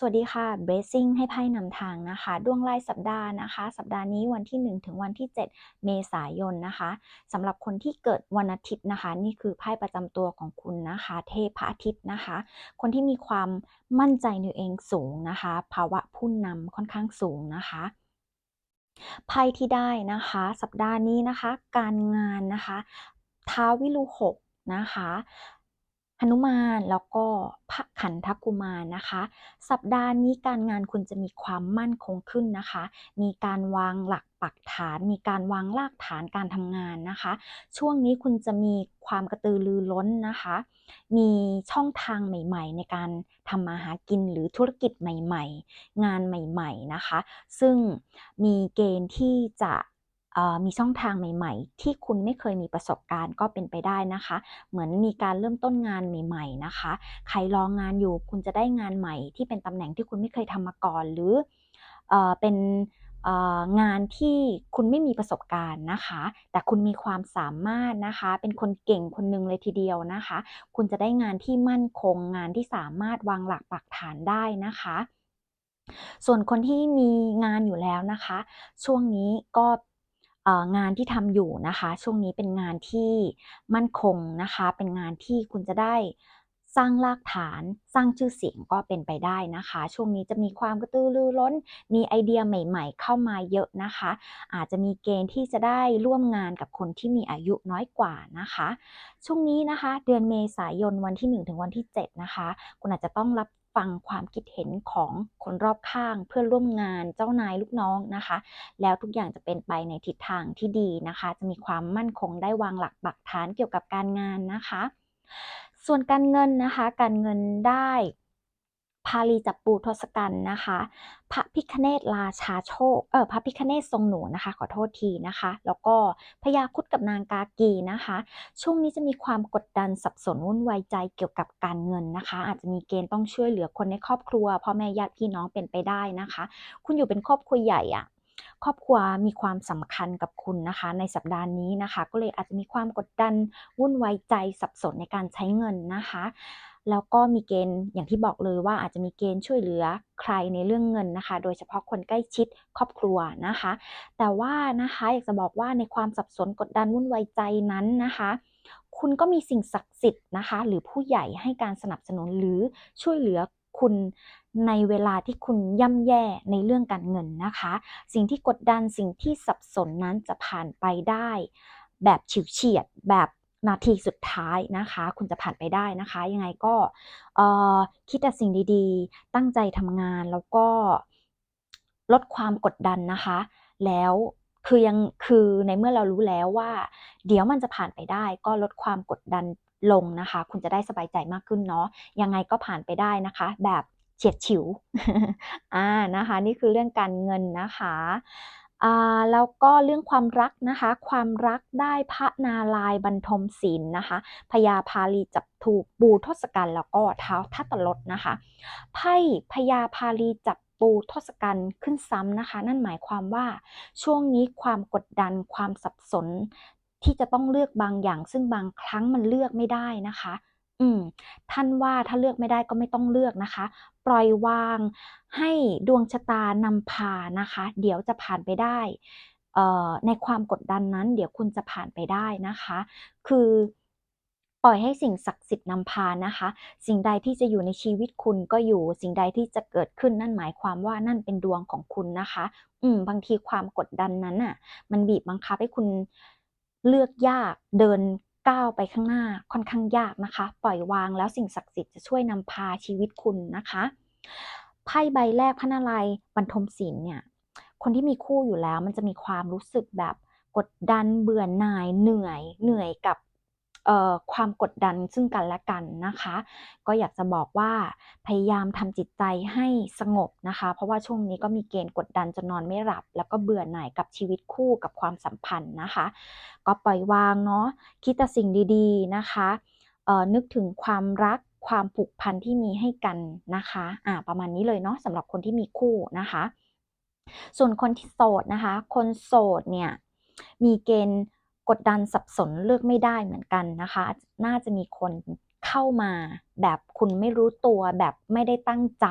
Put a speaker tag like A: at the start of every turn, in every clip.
A: สวัสดีค่ะ Blessing ให้ไพ่นำทางนะคะ ดวงรายสัปดาห์นะคะ สัปดาห์นี้วันที่ 1 ถึงวันที่ 7 เมษายนนะคะสำหรับคนที่เกิดวันอาทิตย์นะคะ นี่คือไพ่ประจำตัวของคุณนะคะ เทพพระอาทิตย์นะคะ คนที่มีความมั่นใจในตัวเองสูงนะคะ ภาวะผู้นำค่อนข้างสูงนะคะไพ่ที่ได้นะคะ สัปดาห์นี้นะคะ การงานนะคะ ท้าววิรุหกนะคะ หนุมานแล้วก็พระขันธกุมารนะคะ สัปดาห์นี้การงานคุณจะมีความมั่นคงขึ้นนะคะ มีการวางหลักปักฐาน มีการวางรากฐานการทำงานนะคะ ช่วงนี้คุณจะมีความกระตือรือร้นนะคะ มีช่องทางใหม่ ๆ ในการทำมาหากินหรือธุรกิจใหม่ ๆ งานใหม่ ๆนะคะ ซึ่งมีเกณฑ์ที่จะ มีช่องทางใหม่ ๆ ที่คุณไม่เคยมีประสบการณ์ก็เป็นไปได้นะคะ เหมือนมีการเริ่มต้นงานใหม่ ๆ นะคะ ใครรองงานอยู่คุณจะได้งานใหม่ ที่เป็นตำแหน่งที่คุณไม่เคยทำมาก่อน หรือเอเป็นงานที่คุณไม่มีประสบการณ์นะคะ แต่คุณมีความสามารถนะคะ เป็นคนเก่งคนหนึ่งเลยทีเดียวนะคะ คุณจะได้งานที่มั่นคงงานที่สามารถวางหลักปักฐานได้นะคะ ส่วนคนที่มีงานอยู่แล้วนะคะ ช่วงนี้ก็ งานที่ทำอยู่นะคะ ช่วงนี้เป็นงานที่มั่นคงนะคะ เป็นงานที่คุณจะได้สร้างรากฐานสร้างชื่อเสียงก็เป็นไปได้นะคะ ช่วงนี้จะมีความกระตือรือร้น มีไอเดียใหม่ ๆ เข้ามาเยอะนะคะ อาจจะมีเกณฑ์ที่จะได้ร่วมงานกับคนที่มีอายุน้อยกว่านะคะ ช่วงนี้นะคะ เดือนเมษายนวันที่ 1 ถึงวันที่ 7 นะคะ คุณอาจจะต้องรับ ฟังความคิดเห็นของคนรอบข้าง เพื่อนร่วมงานเจ้านายลูกน้องนะคะ แล้วทุกอย่างจะเป็นไปในทิศทางที่ดีนะคะ จะมีความมั่นคงได้วางหลักปักฐานเกี่ยวกับการงานนะคะ ส่วนการเงินนะคะ การเงินได้ พาลีจับปูทศกัณฐ์นะคะ พระพิคเนตราชาโชค เออพระพิคเนตทรงหนูนะคะ ขอโทษทีนะคะ แล้วก็พญาคุดกับนางกากีนะคะ ช่วงนี้จะมีความกดดันสับสนวุ่นวายใจเกี่ยวกับการเงินนะคะ อาจจะมีเกณฑ์ต้องช่วยเหลือคนในครอบครัวพ่อแม่ญาติพี่น้องเป็นไปได้นะคะ คุณอยู่เป็นครอบครัวใหญ่อะ ครอบครัวมีความสำคัญกับคุณนะคะ ในสัปดาห์นี้นะคะ ก็เลยอาจจะมีความกดดันวุ่นวายใจสับสนในการใช้เงินนะคะ แล้วก็มีเกณฑ์อย่างที่บอกเลยว่าอาจจะมีเกณฑ์ช่วยเหลือใครในเรื่องเงินนะคะ โดยเฉพาะคนใกล้ชิดครอบครัวนะคะ แต่ว่านะคะอยากจะบอกว่าในความสับสนกดดันวุ่นวายใจนั้นนะคะคุณก็มีสิ่งศักดิ์สิทธิ์นะคะ หรือผู้ใหญ่ให้การสนับสนุนหรือช่วยเหลือ คุณในเวลาที่คุณย่ำแย่ในเรื่องการเงินนะคะ สิ่งที่กดดันสิ่งที่สับสนนั้นจะผ่านไปได้ แบบฉิวเฉียดแบบนาทีสุดท้ายนะคะ คุณจะผ่านไปได้นะคะ ยังไงก็คิดแต่สิ่งดีๆ ตั้งใจทำงานแล้วก็ลดความกดดันนะคะ แล้วคือยังคือในเมื่อเรารู้แล้วว่า เดี๋ยวมันจะผ่านไปได้ ก็ลดความกดดัน ลงนะคะ คุณจะได้สบายใจมากขึ้นเนาะยังไงก็ผ่านไปได้นะคะ แบบเฉียดฉิวอ่านะคะ นี่คือเรื่องการเงินนะคะแล้วก็เรื่องความรักนะคะ ความรักได้พระนาลายบรรทมศีลนะคะพญาพาลีจับถูกปูทศกัณฐ์แล้วก็เท้าทัตลดนะคะไพ่พญาพาลีจับปูทศกัณฐ์ขึ้นซ้ำนะคะ นั่นหมายความว่าช่วงนี้ความกดดันความสับสน ที่จะต้องเลือกบางอย่าง ซึ่งบางครั้งมันเลือกไม่ได้นะคะ อืม ท่านว่าถ้าเลือกไม่ได้ก็ไม่ต้องเลือกนะคะ ปล่อยวางให้ดวงชะตานำพานะคะ เดี๋ยวจะผ่านไปได้ในความกดดันนั้น เดี๋ยวคุณจะผ่านไปได้นะคะ คือปล่อยให้สิ่งศักดิ์สิทธิ์นำพานะคะ สิ่งใดที่จะอยู่ในชีวิตคุณก็อยู่ สิ่งใดที่จะเกิดขึ้นนั่นหมายความว่านั่นเป็นดวงของคุณนะคะ อืม บางทีความกดดันนั้นอะ มันบีบบังคับให้คุณ เลือกยากเดินก้าวไปข้างหน้าค่อนข้างยากนะคะ ปล่อยวางแล้วสิ่งศักดิ์สิทธิ์จะช่วยนำพาชีวิตคุณนะคะไพ่ใบแรกพระนารายณ์บรรทมศิลป์เนี่ยคนที่มีคู่อยู่แล้วมันจะมีความรู้สึกแบบกดดันเบื่อหน่ายเหนื่อยเหนื่อยกับ ความกดดันซึ่งกันและกันนะคะ ก็อยากจะบอกว่าพยายามทำจิตใจให้สงบนะคะ เพราะว่าช่วงนี้ก็มีเกณฑ์กดดันจนนอนไม่หลับ แล้วก็เบื่อหน่ายกับชีวิตคู่กับความสัมพันธ์นะคะ ก็ปล่อยวางเนาะคิดแต่สิ่งดีๆนะคะนึกถึงความรักความผูกพันที่มีให้กันนะคะอ่าประมาณนี้เลยเนาะสำหรับคนที่มีคู่นะคะ ส่วนคนที่โสดนะคะ คนโสดเนี่ยมีเกณฑ์ กดดันสับสนเลือกไม่ได้เหมือนกันนะคะ น่าจะมีคนเข้ามาแบบคุณไม่รู้ตัวแบบไม่ได้ตั้งใจ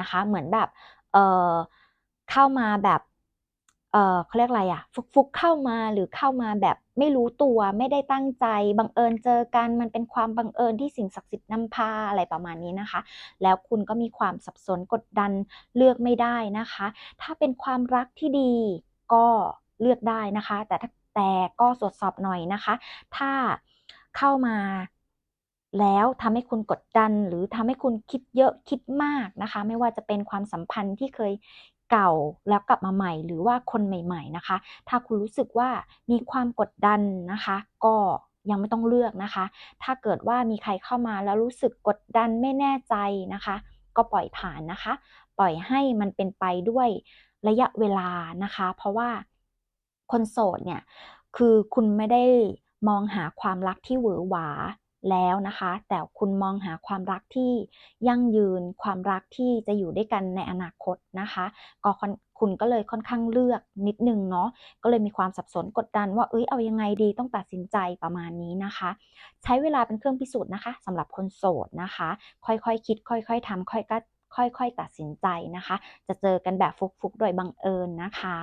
A: นะคะ เหมือนแบบเออเข้ามาแบบเออเขาเรียกอะไรอะฟุกๆเข้ามาหรือเข้ามาแบบไม่รู้ตัวไม่ได้ตั้งใจบังเอิญเจอกันมันเป็นความบังเอิญที่สิ่งศักดิ์สิทธิ์นำพาอะไรประมาณนี้นะคะ แล้วคุณก็มีความสับสนกดดันเลือกไม่ได้นะคะ ถ้าเป็นความรักที่ดีก็เลือกได้นะคะ แต่ถ้า แต่ก็ตรวจสอบหน่อยนะคะ ถ้าเข้ามาแล้วทำให้คุณกดดัน หรือทำให้คุณคิดเยอะคิดมากนะคะ ไม่ว่าจะเป็นความสัมพันธ์ที่เคยเก่าแล้วกลับมาใหม่ หรือว่าคนใหม่ ๆนะคะ ถ้าคุณรู้สึกว่ามีความกดดันนะคะ ก็ยังไม่ต้องเลือกนะคะ ถ้าเกิดว่ามีใครเข้ามาแล้วรู้สึกกดดันไม่แน่ใจนะคะ ก็ปล่อยผ่านนะคะ ปล่อยให้มันเป็นไปด้วยระยะเวลานะคะ เพราะว่า คนโสดเนี่ยคือคุณไม่ได้มองหาความรักที่หวือหวาแล้วนะคะ แต่คุณมองหาความรักที่ยั่งยืนความรักที่จะอยู่ด้วยกันในอนาคตนะคะก็คุณก็เลยค่อนข้างเลือกนิดนึงเนาะก็เลยมีความสับสนกดดันว่าเอ้ยเอายังไงดีต้องตัดสินใจประมาณนี้นะคะ ใช้เวลาเป็นเครื่องพิสูจน์นะคะสำหรับคนโสดนะคะ ค่อยๆคคิด ค่อย ๆทำค่อยๆ ค่อยๆตัดสินใจนะคะ จะเจอกันแบบฟุกๆ โดยบังเอิญนะคะ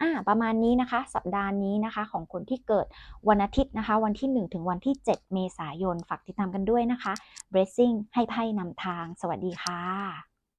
A: อ่าประมาณนี้นะคะ สัปดาห์นี้นะคะของคนที่เกิดวันอาทิตย์นะคะ วันที่ 1 ถึงวันที่ 7 เมษายน ฝากติดตามกันด้วยนะคะ Blessing ให้ไพ่นำทาง สวัสดีค่ะ